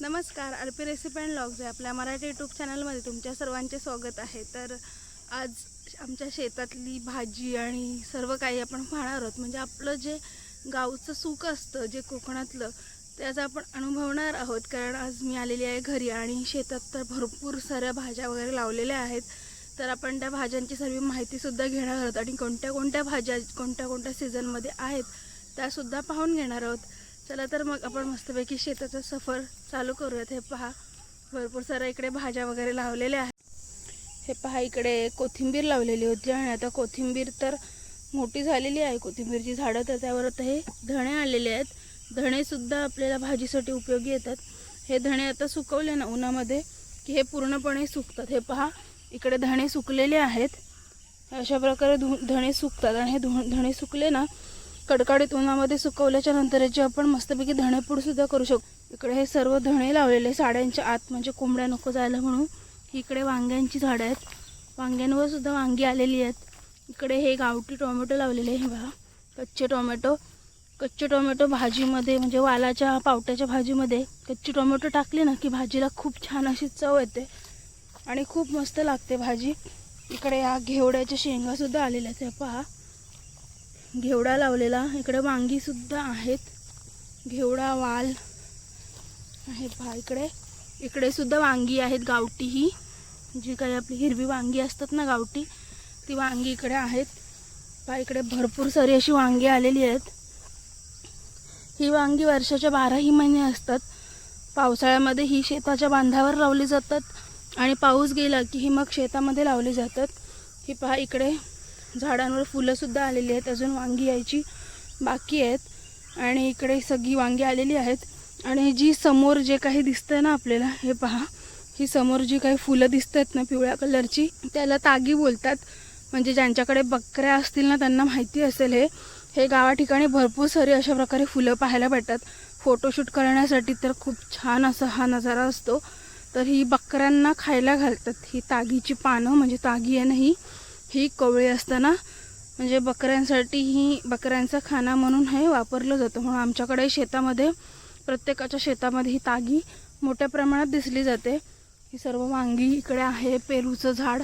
नमस्कार RP recipe and logs आहे आपल्या मराठी यूट्यूब चॅनलमध्ये तुमच्या सर्वांचे स्वागत आहे. तर आज आमच्या शेतातली भाजी आणि सर्व काही आपण पाहणार आहोत. म्हणजे आपलं जे गावचं सुख असतं जे कोकणातलं त्याचा आपण अनुभवणार आहोत. कारण आज मी आलेली आहे घरी आणि शेतात तर भरपूर साऱ्या भाज्या वगैरे लावलेल्या आहेत. तर आपण त्या भाज्यांची सर्व माहितीसुद्धा घेणार आहोत आणि कोणत्या कोणत्या भाज्या कोणत्या कोणत्या सीझनमध्ये आहेत त्यासुद्धा पाहून घेणार आहोत. चला तर मग आपण मस्तपैकी शेताचा सफर चालू करूयात. हे पहा भरपूर साऱ्या इकडे भाज्या वगैरे लावलेल्या आहेत. हे पहा इकडे कोथिंबीर लावलेली होती आणि आता कोथिंबीर तर मोठी झालेली आहे. कोथिंबीरची झाडं तर त्यावर आता हे धणे आलेले आहेत. धणेसुद्धा आपल्याला भाजीसाठी उपयोगी येतात. हे धणे आता सुकवले ना उन्हामध्ये की हे पूर्णपणे सुकतात. हे पहा इकडे धणे सुकलेले आहेत. अशा प्रकारे धु धणे सुकतात आणि हे धु धणे सुकले ना कडकडीत उन्हामध्ये सुकवल्याच्या नंतर याची आपण मस्तपैकी धणेपूड सुद्धा करू शकतो इकडे हे सर्व धणे लावलेले साड्यांच्या आत म्हणजे कोंबड्या नको जायला म्हणून. इकडे वांग्यांची झाडं आहेत. वांग्यांवर सुद्धा वांगी आलेली आहेत. इकडे हे गावठी टोमॅटो लावलेले हे बघा. कच्चे टोमॅटो. कच्चे टोमॅटो भाजीमध्ये म्हणजे वालाच्या पावट्याच्या भाजीमध्ये. कच्चे टोमॅटो टाकले ना की भाजीला खूप छान अशी चव येते. आणि खूप मस्त लागते भाजी. इकडे या घेवड्याच्या शेंगासुद्धा आलेल्या आहेत हे पहा. घेवडा लावलेला. इकडे वांगीसुद्धा आहेत. घेवडा वाल आहे पहा इकडे. इकडे सुद्धा वांगी आहेत गावठी ही. जी काही आपली हिरवी वांगी असतात ना गावठी ती वांगी इकडे आहेत. पहा इकडे भरपूर सारी अशी वांगी आलेली आहेत. ही वांगी वर्षाच्या बाराही महिने असतात. पावसाळ्यामध्ये ही शेताच्या बांधावर लावली जातात आणि पाऊस गेला की ही मग शेतामध्ये लावली जातात. ही पहा इकडे. झाडांवर फुलंसुद्धा आलेली आहेत. अजून वांगी यायची बाकी आहेत. आणि इकडे सगळी वांगी आलेली आहेत. आणि जी समोर जे काही दिसतंय ना आपल्याला हे पहा. ही समोर जी काही फुलं दिसत आहेत ना पिवळ्या कलरची त्याला तागी बोलतात. म्हणजे ज्यांच्याकडे बकऱ्या असतील ना त्यांना माहिती असेल हे. हे गावा ठिकाणी भरपूर सारी अशा प्रकारे फुलं पाहायला भेटतात. फोटोशूट करण्यासाठी तर खूप छान असा हा नजारा असतो. तर ही बकऱ्यांना खायला घालतात. ही तागीची पानं म्हणजे तागी आहे ना ही. ही कोवळी असताना म्हणजे बकऱ्यांसाठी ही बकऱ्यांचा खाना म्हणून हे वापरलं जातं. म्हणून आमच्याकडे शेतामध्ये प्रत्येकाच्या शेतामध्ये ही तागी मोठ्या प्रमाणात दिसली जाते. ही सर्व वांगी इकडे आहे पेरूचं झाड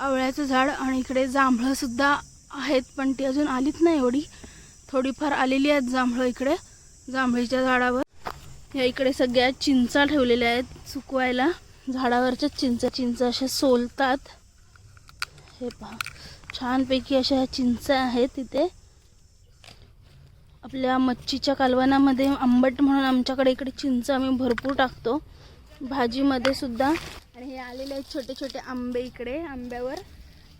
आवळ्याचं झाड आणि इकडे जांभळंसुद्धा आहेत पण ती अजून आलीच नाही एवढी. थोडीफार आलेली आहेत जांभळं इकडे जांभळीच्या झाडावर. या इकडे सगळ्या चिंचा ठेवलेल्या आहेत सुकवायला. झाडावरच्या चिंचा चिंचा अशा सोलतात. हे पहा. छानपैकी अशा ह्या चिंचा आहेत तिथे आपल्या मच्छीच्या कालवनामध्ये आंबट म्हणून आमच्याकडे इकडे चिंच आम्ही भरपूर टाकतो. भाजीमध्ये सुद्धा. आणि हे आलेले आहेत छोटे छोटे आंबे इकडे आंब्यावर.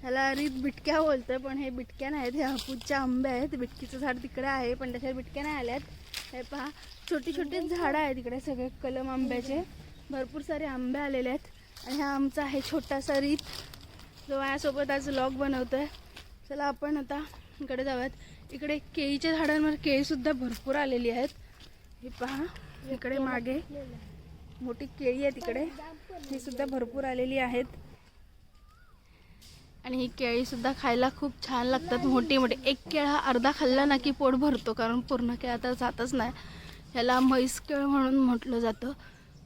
ह्याला रीत बिटक्या बोलतोय पण हे बिटक्या नाहीत. हे हापूसच्या आंबे आहेत. बिटकीचं झाड तिकडे आहे पण त्याच्यावर बिटक्या नाही आल्यात. हे पहा. छोटी छोटी झाडं आहेत इकडे सगळे कलम आंब्याचे. भरपूर सारे आंबे आलेले आहेत. आणि हा आमचा आहे छोटासा रीत. जो माझ्यासोबत आज लॉग आहे चला आपण आता इकडे जाऊयात. इकडे केळीच्या झाडांवर केळीसुद्धा भरपूर आलेली आहेत. हे पहा इकडे मागे मोठी केळी आहे तिकडे ही सुद्धा भरपूर आलेली आहेत. आणि ही केळीसुद्धा खायला खूप छान लागतात. मोठी मोठी. एक केळा अर्धा खाल्ला ना की पोट भरतो कारण पूर्ण केळा तर जातच नाही. ह्याला म्हैस केळ म्हणून म्हटलं जातं.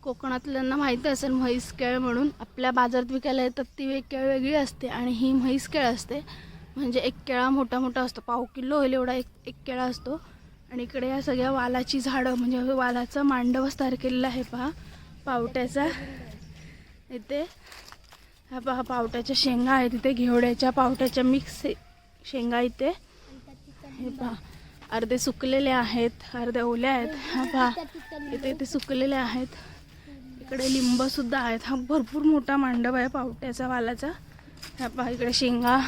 कोकणातल्यांना माहिती असेल म्हैस केळ म्हणून. आपल्या बाजारात विकायला येतात ती एक केळ वेगळी असते आणि ही म्हैस केळ असते. म्हणजे एक केळा मोठा मोठा असतो पाव किलो होईल एवढा एक एक केळा असतो. आणि इकडे या सगळ्या वालाची झाडं म्हणजे वालाचा मांडवच तयार केलेला आहे पहा पावट्याचा. इथे हा पहा पावट्याच्या शेंगा आहेत इथे घेवड्याच्या पावट्याच्या मिक्स शेंगा इथे. हे पहा अर्धे सुकलेले आहेत अर्धे ओल्या आहेत. हा पहा इथे इथे सुकलेले आहेत. इकडे लिंब सुद्धा आहेत. हा भरपूर मोठा मांडव आहे पावट्याचा वालाचा. ह्या पहा इकडे शेंगा.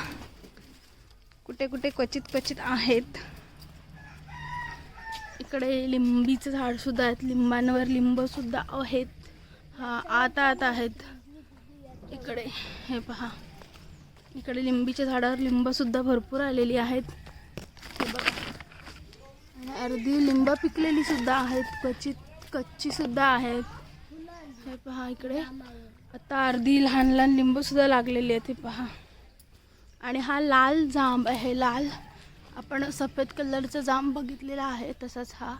कुठे कुठे क्वचित क्वचित आहेत. इकडे लिंबीचं झाड सुद्धा आहेत. लिंबांवर लिंब सुद्धा आहेत. हा आत आत आहेत. इकडे हे पहा. इकडे लिंबीच्या झाडावर लिंब सुद्धा भरपूर आलेली आहेत. हे बघा. आणि अर्धी लिंब पिकलेली सुद्धा आहेत. क्वचित कच्ची सुद्धा आहेत. हे पहा इकडे. आता अर्धी लहान लहान लिंबूसुद्धा लागलेली आहेत हे पहा. आणि हा लाल जांब आहे लाल. आपण सफेद कलरचा जांब बघितलेला आहे तसाच हा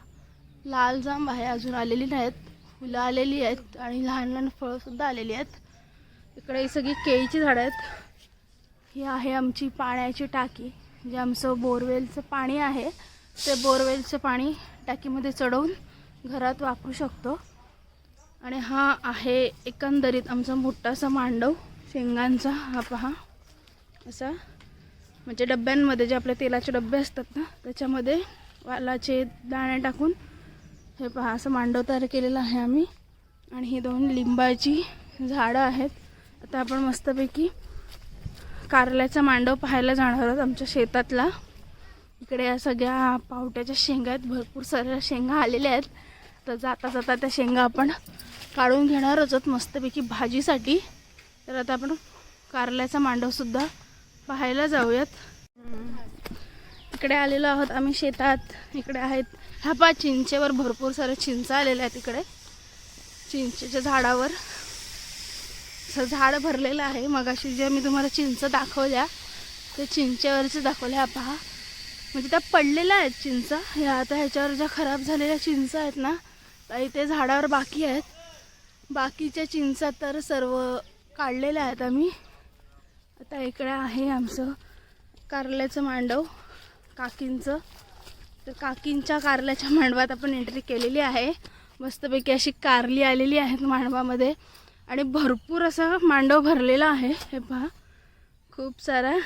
लाल जांब आहे अजून आलेली नाहीत. फुलं आलेली आहेत आणि लहान लहान फळंसुद्धा आलेली आहेत. इकडे ही सगळी केळीची झाडं आहेत. ही आहे आमची पाण्याची टाकी जे आमचं बोरवेलचं पाणी आहे. ते बोरवेलचं पाणी टाकीमध्ये चढवून घरात वापरू शकतो. आणि हा आहे एकंदरीत आमचा मोठासा मांडव. शेंगांचा हा पहा. असा. म्हणजे डब्यांमध्ये जे आपले तेलाचे डबे असतात ना त्याच्यामध्ये वालाचे दाणे टाकून हे पहा असं मांडव तयार केलेलं आहे आम्ही. आणि ही दोन लिंबाची झाडं आहेत. आता आपण मस्तपैकी कारल्याचा मांडव पाहायला जाणार आहोत आमच्या शेतातला. इकडे या सगळ्या पावट्याच्या शेंगा आहेत. भरपूर साऱ्या शेंगा आलेल्या आहेत. तर जाता जाता त्या शेंगा आपण काढून घेणारच आहोत मस्तपैकी भाजीसाठी. तर आता आपण कारल्याचा मांडवसुद्धा पाहायला जाऊयात. इकडे आलेलो आहोत आम्ही शेतात. इकडे आहेत ह्या पा चिंचेवर भरपूर सारे चिंच आलेल्या आहेत इकडे. चिंचेच्या झाडावर. असं झाड भरलेलं आहे. मगाशी जे मी तुम्हाला चिंच दाखवल्या ते चिंचेवरचे दाखवल्या हा पहा. म्हणजे त्या पडलेल्या आहेत चिंच. ह्या आता ह्याच्यावर ज्या खराब झालेल्या चिंच आहेत ना त्या इथे झाडावर बाकी आहेत. बाकीच्या चिंचा तर सर्व काढलेल्या आहेत आम्ही. आता इकडे आहे आमचं कारल्याचं मांडव काकींचं. तर काकींच्या कारल्याच्या मांडवात आपण एंट्री केलेली आहे. मस्तपैकी अशी कारली आलेली आहेत मांडवामध्ये. आणि भरपूर असं मांडव भरलेला आहे. हे पहा खूप सारा.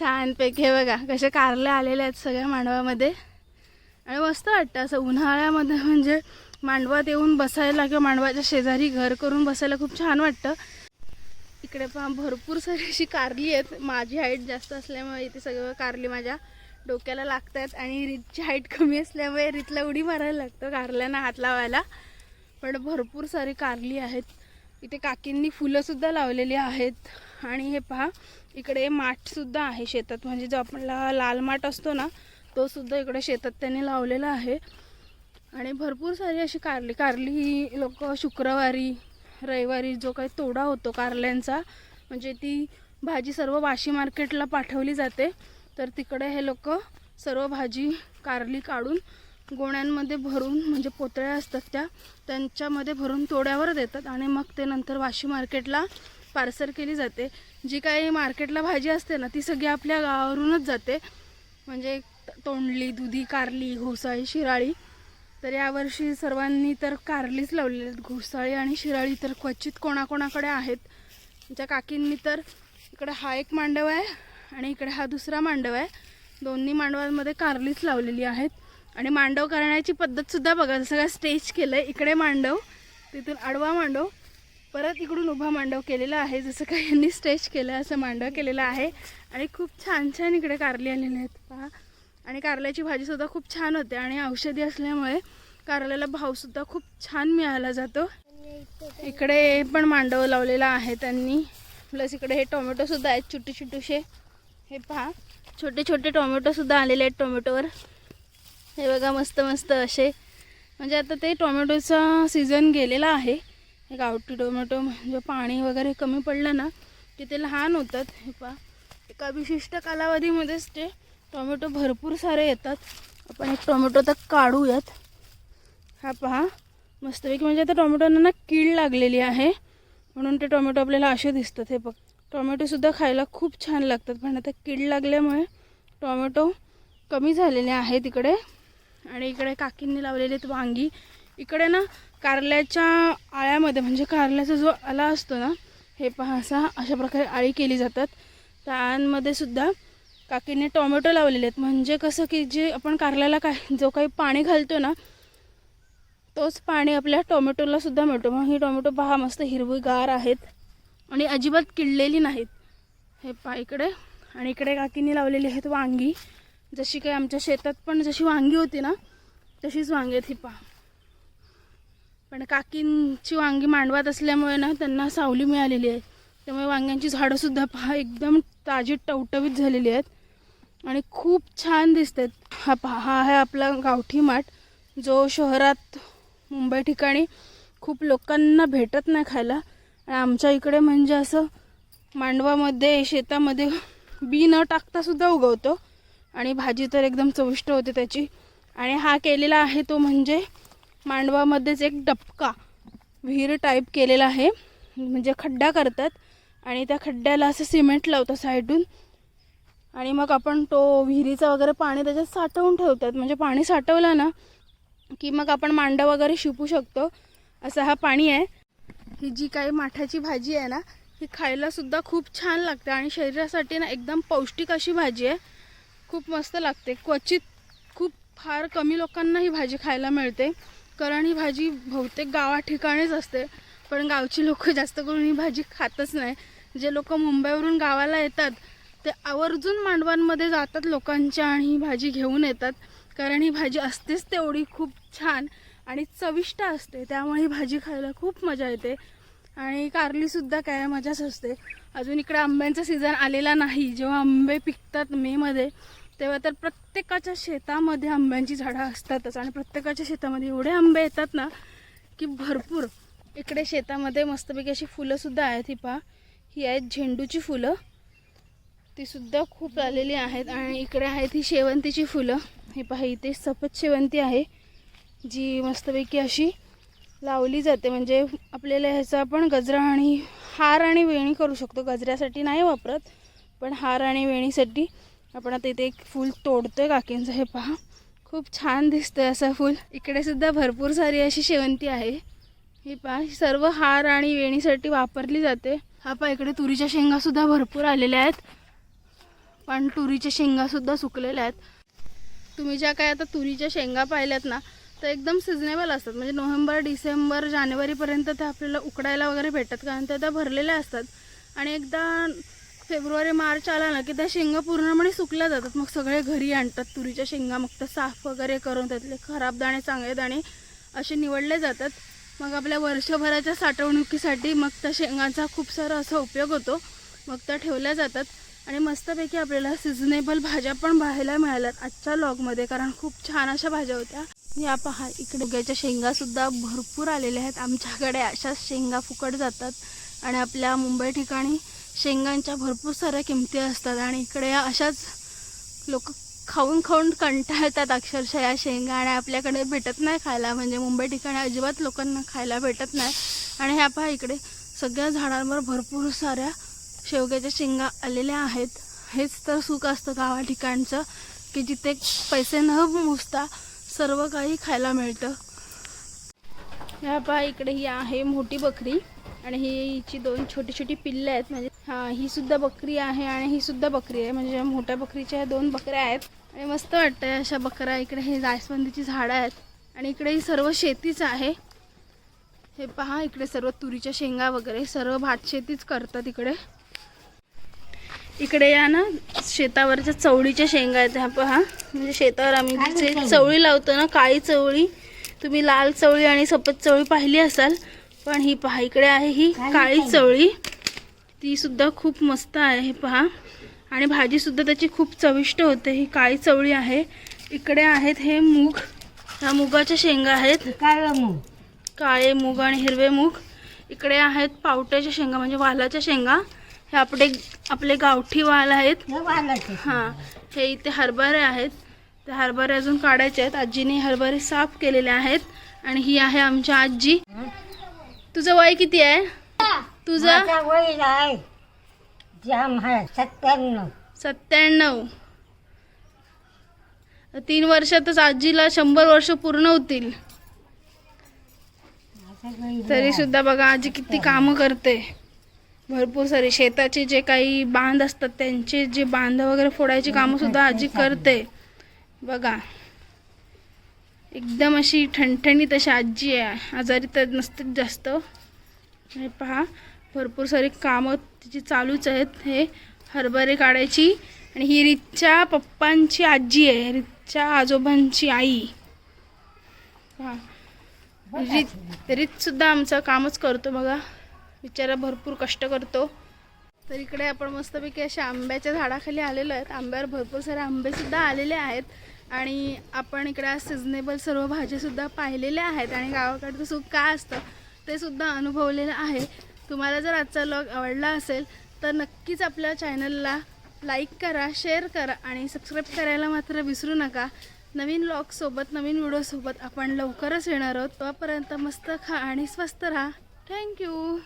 छानपैकी हे बघा कशा कारल्या आलेल्या आहेत सगळ्या मांडवामध्ये. आणि मस्त वाटतं असं उन्हाळ्यामध्ये म्हणजे मांडवात येऊन बसायला किंवा मांडवाच्या शेजारी घर करून बसायला खूप छान वाटतं. इकडे पहा भरपूर सारी अशी कारली आहेत. माझी हाईट जास्त असल्यामुळे इथे सगळं कारली माझ्या डोक्याला लागत आहेत आणि रीतची हाईट कमी असल्यामुळे रीतला उडी मारायला लागतं कारल्यांना हात लावायला. पण भरपूर सारी कारली आहेत. इथे काकींनी फुलंसुद्धा लावलेली आहेत. आणि हे पहा इकडे माठसुद्धा आहे शेतात. म्हणजे जो आपला लाल माठ असतो ना तो सुद्धा इकडे शेतात त्यांनी लावलेला आहे. आणि भरपूर सारी अशी कारली कारली ही लोक शुक्रवारी रविवारी जो काही तोडा होतो कारल्यांचा म्हणजे ती भाजी सर्व वाशी मार्केटला पाठवली जाते. तर तिकडे हे लोक सर्व भाजी कारली काढून गोण्यांमध्ये भरून म्हणजे पोतळ्या असतात त्या त्यांच्यामध्ये भरून तोड्यावर देतात आणि मग ते नंतर वाशी मार्केटला पार्सल केली जाते. जी काही मार्केटला भाजी असते ना ती सगळी आपल्या गावावरूनच जाते. म्हणजे तोंडली दुधी कारली घोसाळी शिराळी तर यावर्षी सर्वांनी तर कारलीच लावलेली आहेत. घोसाळी आणि शिराळी तर क्वचित कोणाकोणाकडे आहेत. त्या काकींनी तर इकडे हा एक मांडव आहे आणि इकडे हा दुसरा मांडव आहे. दोन्ही मांडवांमध्ये कारलीच लावलेली आहेत. आणि मांडव करण्याची पद्धतसुद्धा बघा सगळं स्टेज केलं आहे इकडे मांडव तिथून आडवा मांडव परत इकडून उभा मांडव केलेला आहे. जसं काही यांनी स्टेज केलं असं मांडव केलेलं आहे. आणि खूप छान छान इकडे कारली आलेले आहेत. पहा. आणि कारल्याची भाजीसुद्धा खूप छान होते आणि औषधी असल्यामुळे कारल्याला भावसुद्धा खूप छान मिळाला जातो. इकडे पण मांडव लावलेला आहे त्यांनी. प्लस इकडे हे टोमॅटोसुद्धा आहेत छोटे छोटेसे. हे पहा. छोटे छोटे टोमॅटोसुद्धा आलेले आहेत टोमॅटोवर. हे बघा मस्त मस्त असे. म्हणजे आता ते टोमॅटोचा सीझन गेलेला आहे. हे गावठी टोमॅटो म्हणजे पाणी वगैरे कमी पडलं ना की ते लहान होतात. हे पहा. एका विशिष्ट कालावधीमध्येच ते टोमॅटो भरपूर सारे येतात. आपण एक टोमॅटो तर काढूयात. हा पहा. मस्तपैकी म्हणजे आता टोमॅटोंना ना कीड लागलेली आहे. म्हणून ते टोमॅटो आपल्याला असे दिसतात. हे बघ. टोमॅटोसुद्धा खायला खूप छान लागतात. पण आता कीड लागल्यामुळे टोमॅटो कमी झालेले आहेत इकडे. आणि इकडे काकींनी लावलेले आहेत वांगी. इकडे ना कारल्याच्या आळ्यामध्ये म्हणजे कारल्याचा जो आला असतो ना हे पहा असा अशा प्रकारे आळी केली जातात. त्यांमध्ये सुद्धा काकीने टोमॅटो लावलेले आहेत. म्हणजे कसं की जे आपण कारल्याला काय जो काही पाणी घालतो ना तोच पाणी आपल्या टोमॅटोला सुद्धा मिळतो. मग ही टोमॅटो पहा मस्त हिरवीगार आहेत आणि अजिबात किडलेली नाहीत. हे पहा इकडे. आणि इकडे काकीने लावलेली आहेत वांगी. जशी काही आमच्या शेतात पण जशी वांगी होती ना तशीच वांगी आहेत ही पहा. पण काकींची वांगी मांडवात असल्यामुळे ना त्यांना सावली मिळालेली आहे. त्यामुळे वांग्यांची झाडंसुद्धा पहा एकदम ताजी टवटवीत झालेली आहेत. आणि खूप छान दिसतात. हा पहा हा आहे आपला गावठी माठ जो शहरात मुंबई ठिकाणी खूप लोकांना भेटत नाही खायला. आणि आमच्या इकडे म्हणजे असं मांडवामध्ये शेतामध्ये बी न टाकतासुद्धा उगवतो. आणि भाजी तर एकदम चविष्ट होते त्याची. आणि हा केलेला आहे तो म्हणजे मांडवामध्येच एक डबका. विहीर टाईप केलेला आहे. म्हणजे खड्डा करतात. आणि त्या खड्ड्याला असं सिमेंट लावतं साईडून. आणि मग आपण तो विहिरीचं वगैरे पाणी त्याच्यात साठवून ठेवतात. म्हणजे पाणी साठवलं ना की मग आपण मांडा वगैरे शिपू शकतो. असा हा पाणी आहे. ही जी काही माठाची भाजी आहे ना ही खायलासुद्धा खूप छान लागते आणि शरीरासाठी ना एकदम पौष्टिक अशी भाजी आहे. खूप मस्त लागते. क्वचित खूप फार कमी लोकांना ही भाजी खायला मिळते. कारण ही भाजी बहुतेक गावा ठिकाणीच असते. पण गावची लोक जास्त करून ही भाजी खातच नाही. जे लोक मुंबईवरून गावाला येतात ते आवर्जून मांडवांमध्ये जातात लोकांच्या आणि ही भाजी घेऊन येतात. कारण ही भाजी असतेच तेवढी खूप छान आणि चविष्ट असते. त्यामुळे ही भाजी खायला खूप मजा येते. आणि कारलीसुद्धा काय मजाच असते. अजून इकडे आंब्यांचा सीझन आलेला नाही. जेव्हा आंबे पिकतात मेमध्ये तेव्हा तर प्रत्येकाच्या शेतामध्ये आंब्यांची झाडं असतातच. आणि प्रत्येकाच्या शेतामध्ये एवढे आंबे येतात ना की भरपूर. इकडे शेतामध्ये मस्तपैकी अशी फुलंसुद्धा आहेत. ही पा ही आहेत झेंडूची फुलं. ती सुद्धा खूप आलेली आहेत आणि इकडे आहेत ही शेवंतीची फुलं. हे पहा इथे सफेद शेवंती आहे जी मस्तपैकी अशी लावली जाते. म्हणजे आपल्याला ह्याचा आपण गजरा आणि हार आणि वेणी करू शकतो. गजऱ्यासाठी नाही वापरत पण हार आणि वेणीसाठी आपण आता इथे एक फूल तोडतो आहे काकींचं. हे पहा खूप छान दिसतंय असं फूल. इकडेसुद्धा भरपूर सारी अशी शेवंती आहे. ही पहा ही सर्व हार आणि वेणीसाठी वापरली जाते. हा पहा इकडे तुरीच्या शेंगासुद्धा भरपूर आलेल्या आहेत. पण तुरीच्या शेंगासुद्धा सुकलेल्या आहेत. तुम्ही ज्या काय आता तुरीच्या शेंगा पाहिल्यात ना तर एकदम सिजनेबल असतात. म्हणजे नोव्हेंबर डिसेंबर जानेवारीपर्यंत त्या आपल्याला उकडायला वगैरे भेटतात. कारण त्या त्या भरलेल्या असतात. आणि एकदा फेब्रुवारी मार्च आला ना की त्या शेंगा पूर्णपणे सुकल्या जातात. मग सगळे घरी आणतात तुरीच्या शेंगा. मग त्या साफ वगैरे करून त्यातले खराब दाणे चांगले दाणे असे निवडले जातात. मग आपल्या वर्षभराच्या साठवणुकीसाठी मग त्या शेंगांचा खूप सारा असा उपयोग होतो. मग त्या ठेवल्या जातात. आणि मस्तपैकी आपल्याला सिजनेबल भाज्या पण पाहायला मिळाल्यात आजच्या लॉगमध्ये कारण खूप छान अशा भाज्या होत्या. या पहा इकडे उग्याच्या शेंगासुद्धा भरपूर आलेल्या आहेत. आमच्याकडे अशाच शेंगा फुकट जातात. आणि आपल्या मुंबई ठिकाणी शेंगांच्या भरपूर साऱ्या किमती असतात. आणि इकडे या अशाच लोक खाऊन खाऊन कंटाळतात अक्षरशः या शेंगा. आणि आपल्याकडे भेटत नाही खायला. म्हणजे मुंबई ठिकाणी अजिबात लोकांना खायला भेटत नाही. आणि ह्या पहा इकडे सगळ्या झाडांवर भरपूर साऱ्या शेवग्याच्या शेंगा आलेल्या आहेत. हेच तर सुख असतं गावा ठिकाणचं की जिथे पैसे न मोजता सर्व काही खायला मिळतं. ह्या पहा इकडे ही आहे मोठी बकरी आणि ही हिची दोन छोटी छोटी पिल्लं आहेत. म्हणजे हां ही सुद्धा बकरी आहे आणि ही सुद्धा बकरी आहे. म्हणजे मोठ्या बकरीच्या दोन बकऱ्या आहेत. आणि मस्त वाटतंय अशा बकऱ्या इकडे हे जायस्वंदीची झाडं आहेत. आणि इकडे ही सर्व शेतीच आहे. हे पहा इकडे सर्व तुरीच्या शेंगा वगैरे सर्व भात शेतीच करतात इकडे. इकडे या ना शेतावरच्या चवळीच्या शेंगा आहेत ह्या पहा. म्हणजे शेतावर आम्ही जे चवळी? लावतो ना काळी चवळी तुम्ही लाल चवळी आणि सफेद चवळी पाहिली असाल पण ही पहा इकडे आहे ही काळी चवळी. ती सुद्धा खूप मस्त आहे हे पहा. आणि भाजी सुद्धा त्याची खूप चविष्ट होते ही काळी चवळी आहे. इकडे आहेत हे मूग ह्या मुगाच्या शेंगा आहेत. काळं मूग. काळे मूग आणि हिरवे मूग. इकडे आहेत पावट्याच्या शेंगा म्हणजे वालाच्या शेंगा. हे आपले आपले गावठी वाल आहेत. हे हां इथे हरभरे आहेत. ते हरभरे अजून काढायचे आहेत. आजीने हरभरे साफ केलेले आहेत. आणि ही आहे आमच्या आजी. तुझं वय किती आहे? तुझं? वय आहे सत्त्याण्णव. सत्त्याण्णव. तीन वर्षातच आजीला शंभर वर्ष पूर्ण होतील. तरी सुद्धा बघा आजी किती कामं करते. भरपूर सारे. शेताचे जे काही बांध असतात त्यांचे जे बांध वगैरे फोडायची कामं सुद्धा आजी करते. बघा. एकदम अशी ठणठणीत अशी आजी आहे. आजारी तर नसतेच जास्त. हे पहा भरपूर सारी कामं तिची चालूच आहेत. हे हरभरे काढायची आणि ही रितच्या पप्पांची आजी आहे. रितच्या आजोबांची आई. पहा. रीत रीत सुद्धा आमचं कामच करतो बघा. बिचारा भरपूर कष्ट करतो. तर इकडे आपण मस्तपैकी अशा आंब्याच्या झाडाखाली आलेलो आहेत. आंब्यावर भरपूर सारे आंबेसुद्धा आलेले आहेत. आणि आपण इकडे आज सिजनेबल सर्व भाज्यासुद्धा पाहिलेल्या आहेत. आणि गावाकडचं सुख काय असतं ते सुद्धा अनुभवलेलं आहे. तुम्हाला जर आजचा लॉग आवडला असेल तर नक्कीच आपल्या चॅनलला लाईक करा शेअर करा आणि सबस्क्राईब करायला मात्र विसरू नका. नवीन ब्लॉगसोबत नवीन व्हिडिओसोबत आपण लवकरच येणार आहोत. तोपर्यंत मस्त खा आणि स्वस्त राहा. थँक्यू